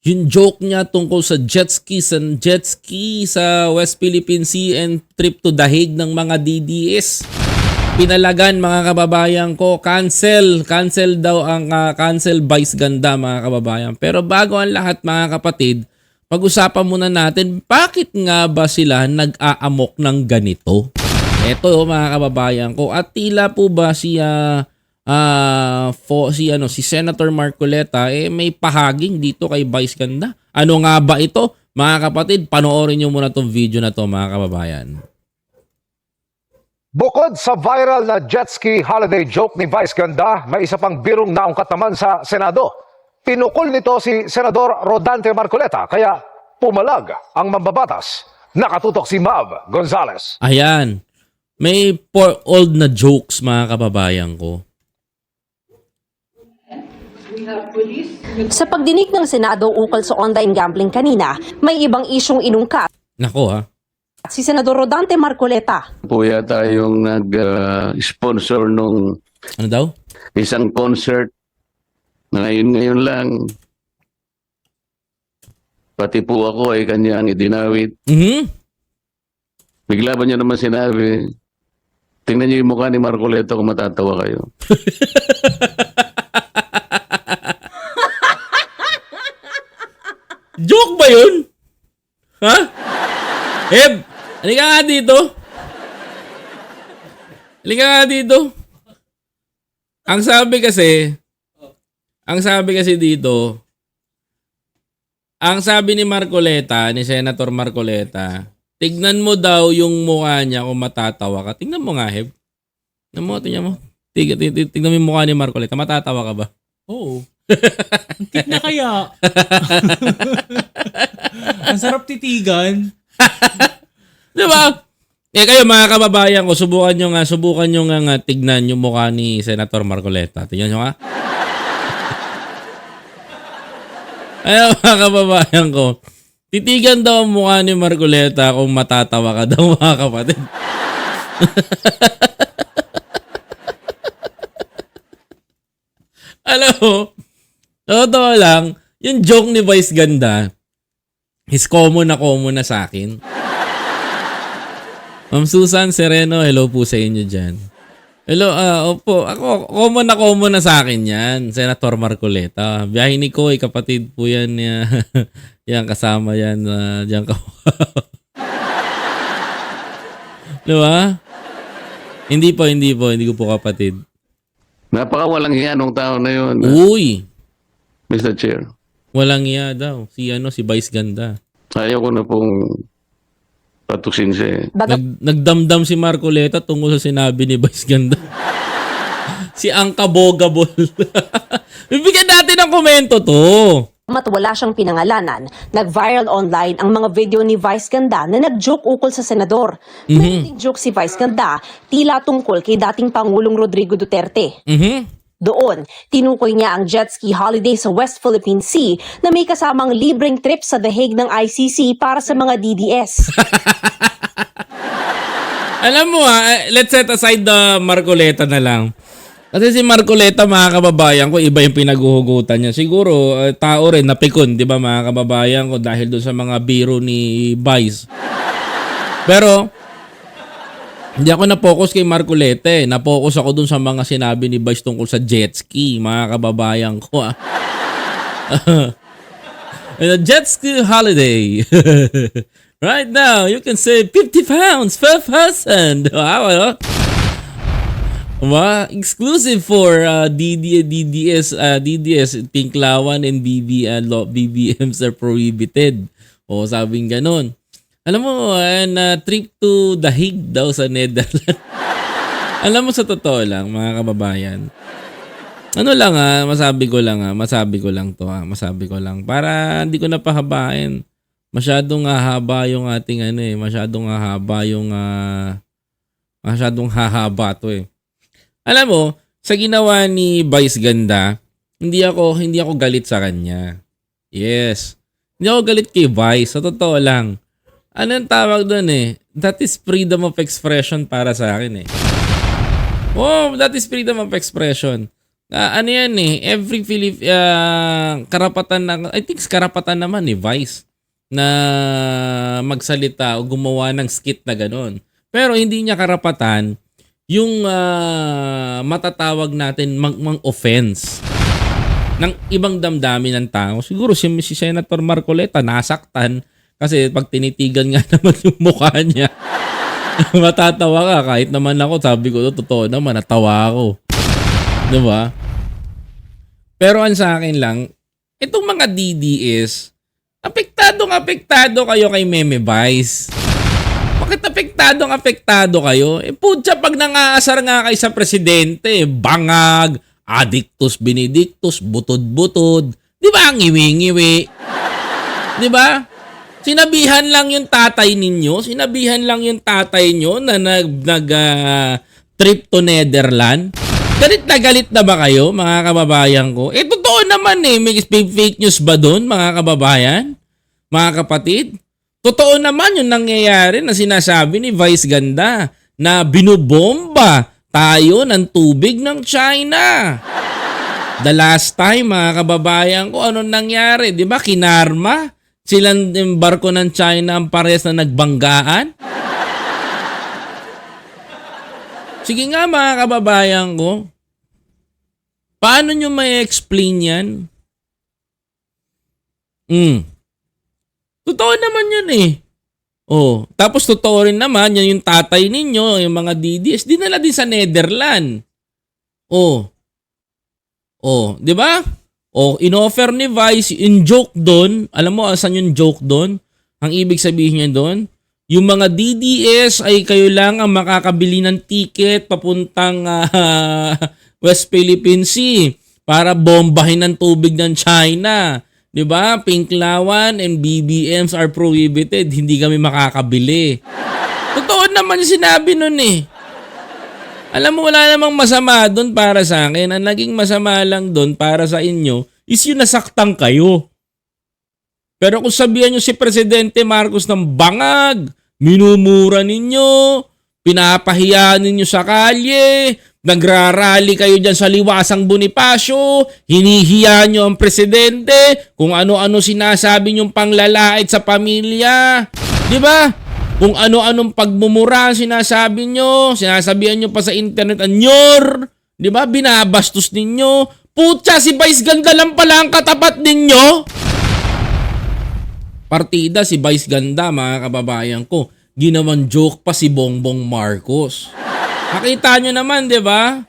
yung joke niya tungkol sa jet ski, sa jet ski sa West Philippine Sea and trip to Dahig ng mga DDS. Pinalagan mga kababayan ko, cancel, cancel daw ang ah, cancel vice ganda mga kababayan. Pero bago ang lahat mga kapatid, pag-usapan muna natin bakit nga ba sila nag-aamok ng ganito? Eto mga kababayan ko, at tila po ba siya ah fo, si ano si Senator Marcoleta eh may pahaging dito kay Vice Ganda. Ano nga ba ito? Mga kapatid, panoorin niyo muna tong video na to mga kababayan. Bukod sa viral na jet ski holiday joke ni Vice Ganda, may isa pang birong naungkat naman sa Senado. Pinukol nito si Senador Rodante Marcoleta, kaya pumalag ang mambabatas. Nakatutok si Mav Gonzales. Ayan. May for old na jokes mga kababayan ko. Sa pagdinig ng Senado ukol sa online gambling kanina, may ibang isyong inungkat Nako ha. si Senador Rodante Marcoleta. po yata yung nag-sponsor nung Ano daw? isang concert na ngayon-ngayon lang. Pati po ako ay kanyang idinawit. Mhm. Bigla ba niya naman sinabi, tingnan niyo yung mukha ni Marcoleto kung matatawa kayo. Joke ba yun? Ha? Eb, halika nga dito. Halika nga dito. Ang sabi kasi, ang sabi kasi dito, ang sabi ni Marcoleta, ni Senator Marcoleta, tignan mo daw yung mukha niya kung matatawa ka. Tignan mo nga, Heb. Tignan mo, tignan mo. Tig, tig, tig- tignan mo yung mukha ni Marcoleta. Matatawa ka ba? Oo. Antik na kaya. Ang sarap titigan. Di ba? Eh kayo mga kababayan ko, subukan nyo nga, subukan nyo nga, nga tignan yung mukha ni Senator Marcoleta. Tignan nyo nga. Ayaw mga kababayan ko, titigan daw ang mukha ni Marcoleta kung matatawa ka daw mga kapatid. Alam mo, totoo lang, yung joke ni Vice Ganda is common na common na sa akin. Ma'am Susan Sereno, hello po sa inyo dyan. Hello, ah, opo. Ako, common na common na sa akin yan. Senator Marcoleta. Biyahe ni Koy, kapatid po yan. Yan, yan kasama yan. Uh, diyan ka. Di ba? Hindi po, hindi po. Hindi ko po kapatid. Napakawalang hiya nung tao na yun, Uy! Mr. Chair. Walang iya daw. Si ano, si Vice Ganda. Ayaw ko na pong patuksin siya. eh. Nag, nagdamdam si Marcoleta tungkol sa sinabi ni Vice Ganda. si Angka Bogabol. Bibigyan natin ng komento to. mat wala siyang pinangalanan, nag-viral online ang mga video ni Vice Ganda na nag-joke ukol sa senador. May joke si Vice Ganda, tila tungkol kay dating Pangulong Rodrigo Duterte. Mhm. Doon, tinukoy niya ang jet ski holiday sa West Philippine Sea na may kasamang libreng trip sa The Hague ng ICC para sa mga DDS. Alam mo ha, eh, let's set aside the Marcoleta na lang. Kasi si Marcoleta, mga kababayan ko, iba yung pinaguhugutan niya. Siguro, eh, tao rin, napikon, di ba mga kababayan ko, dahil doon sa mga biro ni Vice. Pero, hindi ako na-focus kay Marcoleta eh. Na-focus ako dun sa mga sinabi ni Vice tungkol sa jet ski, mga kababayan ko. ah. And a jet ski holiday. right now, you can save 50 pounds per person. Wow, ano? Wow, exclusive for uh, DD, DDS, uh, DDS, Pinklawan and BB, uh, BBMs are prohibited. O sabing ganon. Alam mo, uh, trip to Hague daw sa Netherlands. Alam mo sa totoo lang, mga kababayan. Ano lang ah, masabi ko lang ah, masabi ko lang to ah, masabi ko lang. Para hindi ko napahabain. Masyadong hahaba yung ating ano eh, masyadong hahaba yung ah, masyadong hahaba to eh. Alam mo, sa ginawa ni Vice Ganda, hindi ako hindi ako galit sa kanya. Yes. Hindi ako galit kay Vice, sa totoo lang. Ano ang tawag doon eh? That is freedom of expression para sa akin eh. Oh, that is freedom of expression. Ah, ano yan eh, every Filip ah, karapatan na I think karapatan naman ni Vice na magsalita o gumawa ng skit na ganon. Pero hindi niya karapatan yung ah, matatawag natin mang, mang offense ng ibang damdamin ng tao. Siguro si, si Senator Marcoleta nasaktan kasi pag tinitigan nga naman yung mukha niya, matatawa ka. Kahit naman ako, sabi ko, totoo naman, natawa ako. Ba? Pero ang sa akin lang, itong mga DDS, apektadong apektado kayo kay Meme Vice. Bakit apektadong apektado kayo? Eh, putya, pag nangaasar nga kayo sa presidente, bangag, addictus benedictus, butod-butod. Di ba? Ngiwi-ngiwi. Di ba? Sinabihan lang yung tatay ninyo, sinabihan lang yung tatay nyo na nag, nag ah, trip to Netherland. Galit na galit na ba kayo, mga kababayan ko? Eh, totoo naman eh. May fake news ba doon, mga kababayan? Mga kapatid? Totoo naman yung nangyayari na sinasabi ni Vice Ganda na binubomba tayo ng tubig ng China. The last time, mga kababayan ko, anong nangyari? Di ba? Kinarma. Silang yung barko ng China ang pares na nagbanggaan. Sige nga mga kababayan ko. Paano nyo may explain yan? Hmm. Totoo naman yun eh. Oh, tapos totoo rin naman yan yung tatay ninyo, yung mga DDS, dinala din sa Netherland. Oh. Oh, 'di ba? Oh, inoffer ni Vice in joke doon. Alam mo asan yung joke doon? Ang ibig sabihin niya doon, yung mga DDS ay kayo lang ang makakabili ng ticket papuntang ah, West Philippine Sea para bombahin ng tubig ng China. 'Di ba? Pinklawan and BBMs are prohibited. Hindi kami makakabili. Totoo naman sinabi nun eh. Alam mo, wala namang masama doon para sa akin. Ang naging masama lang doon para sa inyo is yung nasaktan kayo. Pero kung sabihan nyo si Presidente Marcos ng bangag, minumura ninyo, pinapahiya ninyo sa kalye, nagrarally kayo dyan sa liwasang Bonifacio, hinihiya nyo ang Presidente, kung ano-ano sinasabi nyong panglalait sa pamilya. Di ba? Kung ano-anong pagmumura ang sinasabi nyo, sinasabihan nyo pa sa internet, anyor, di ba? Binabastos ninyo. Putya, si Vice Ganda lang pala ang katapat ninyo. Partida si Vice Ganda, mga kababayan ko. Ginawan joke pa si Bongbong Marcos. Nakita nyo naman, di ba?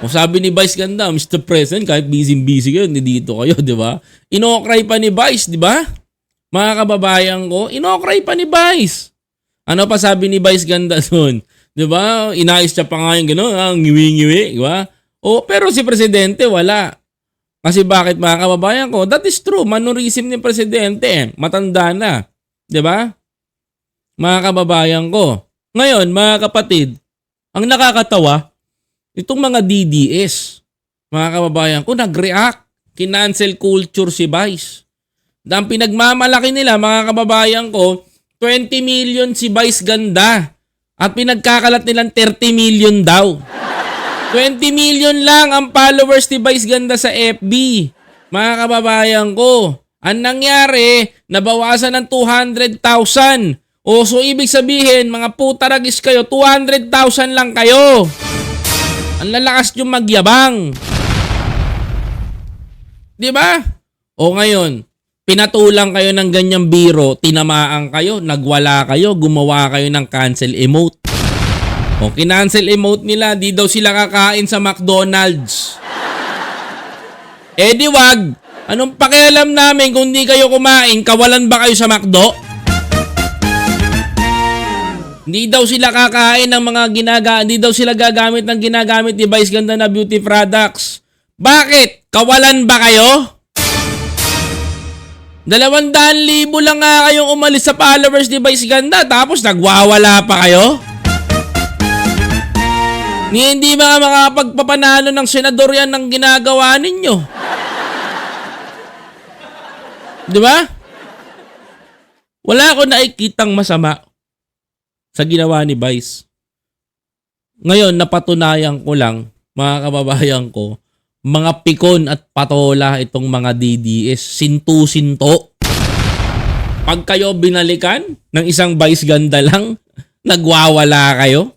O sabi ni Vice Ganda, Mr. President, kahit busy-busy kayo, dito kayo, di ba? Inokray pa ni Vice, di ba? Mga kababayan ko, inokray pa ni Vice. Ano pa sabi ni Vice Ganda doon? Di ba? Inayos siya pa nga yung gano'n, ah, ngiwi-ngiwi, di ba? O, pero si Presidente, wala. Kasi bakit mga kababayan ko? That is true. Mannerism ni Presidente. eh. Matanda na. Di ba? Mga kababayan ko. Ngayon, mga kapatid, ang nakakatawa, itong mga DDS, mga kababayan ko, nag-react. Kinancel culture si Vice. Ang pinagmamalaki nila, mga kababayan ko, 20 million si Vice Ganda. At pinagkakalat nilang 30 million daw. 20 million lang ang followers ni Vice Ganda sa FB. Mga kababayan ko, ang nangyari, nabawasan ng 200,000. O so ibig sabihin, mga putaragis kayo, 200,000 lang kayo. Ang lalakas yung magyabang. Di ba? O ngayon, pinatulang kayo ng ganyang biro, tinamaan kayo, nagwala kayo, gumawa kayo ng cancel emote. O kinancel emote nila, di daw sila kakain sa McDonald's. Eh di wag, anong pakialam namin kung di kayo kumain, kawalan ba kayo sa McDo? Hindi daw sila kakain ng mga ginaga, hindi daw sila gagamit ng ginagamit ni Vice Ganda na beauty products. Bakit? Kawalan ba kayo? Dalawandaan libo lang nga kayong umalis sa followers ni Vice Ganda tapos nagwawala pa kayo? Ni hindi mga makapagpapanalo ng senador yan ng ginagawa ninyo. Di ba? Wala ako nakikitang masama sa ginawa ni Vice. Ngayon, napatunayan ko lang, mga kababayan ko, mga pikon at patola itong mga DDS. Sintu-sinto. Pag kayo binalikan ng isang vice ganda lang, nagwawala kayo.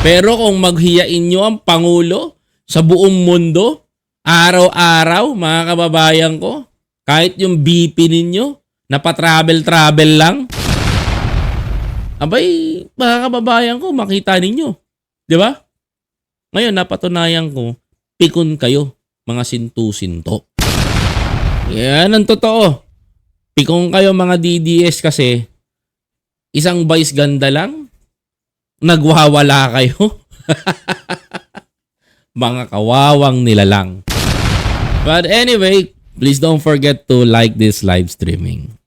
Pero kung maghiyain nyo ang Pangulo sa buong mundo, araw-araw, mga kababayan ko, kahit yung BP ninyo, napatravel-travel lang, abay, mga kababayan ko, makita ninyo. Di ba? Ngayon, napatunayan ko, pikon kayo, mga sintu-sinto. Yan ang totoo. Pikon kayo mga DDS kasi isang vice ganda lang, nagwawala kayo. mga kawawang nilalang. But anyway, please don't forget to like this live streaming.